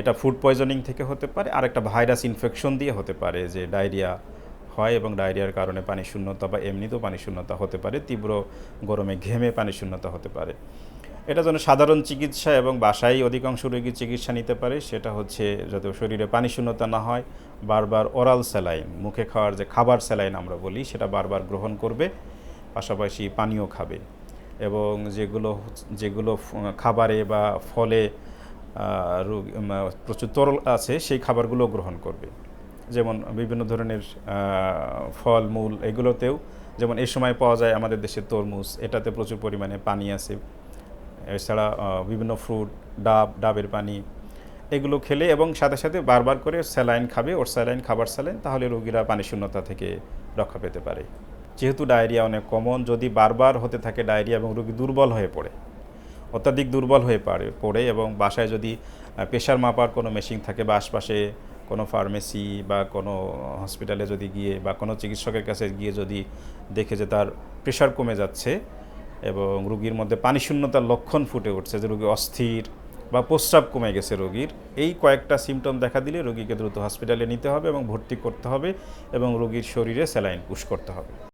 এটা food poisoning থেকে হতে পারে আর একটা ভাইরাস ইনফেকশন দিয়ে হতে পারে, যে ডায়রিয়া হয় এবং ডায়রিয়ার কারণে পানি শূন্যতা বা এমনিতেও পানি শূন্যতা হতে পারে, তীব্র গরমে ঘেমে পানি শূন্যতা হতে পারে। এটা যেন সাধারণ চিকিৎসা এবং বাসায় অধিকাংশ রোগী চিকিৎসা নিতে পারে, সেটা হচ্ছে যাতে শরীরে পানি শূন্যতা না হয়, বারবার ওরাল স্যালাইন মুখে খাওয়ার যে খাবার স্যালাইন আমরা বলি, সেটা বারবার গ্রহণ করবে, পাশাপাশি পানীয় খাবে এবং যেগুলো যেগুলো খাবারে বা ফলে প্রচুর তরল আছে, সেই খাবারগুলো গ্রহণ করবে। যেমন বিভিন্ন ধরনের ফল, মূল এগুলোতেও যেমন এই সময় পাওয়া যায় আমাদের দেশে তরমুজ, এটাতে প্রচুর পরিমাণে পানি আছে। এছাড়া বিভিন্ন ফ্রুট, ডাব, ডাবের পানি এগুলো খেলে এবং সাথে সাথে বারবার করে স্যালাইন খাবে, ওর স্যালাইন খাবার স্যালাইন, তাহলে রোগীরা পানি শূন্যতা থেকে রক্ষা পেতে পারে। যেহেতু ডায়রিয়া অনেক কমন, যদি বারবার হতে থাকে ডায়রিয়া এবং রোগী দুর্বল হয়ে পড়ে অত্যাধিক দুর্বল হয়ে পারে, পড়ে এবং বাসায় যদি প্রেশার মাপার কোনো মেশিন থাকে বা আশপাশে কোনো ফার্মেসি বা কোনো হসপিটালে যদি গিয়ে বা কোনো চিকিৎসকের কাছে গিয়ে যদি দেখে যে তার প্রেশার কমে যাচ্ছে এবং রুগীর মধ্যে পানি শূন্যতার লক্ষণ ফুটে উঠছে, যে রুগী অস্থির বা প্রস্রাব কমে গেছে রোগীর, এই কয়েকটা সিমটম দেখা দিলে রোগীকে দ্রুত হসপিটালে নিতে হবে এবং ভর্তি করতে হবে এবং রোগীর শরীরে স্যালাইন পুশ করতে হবে।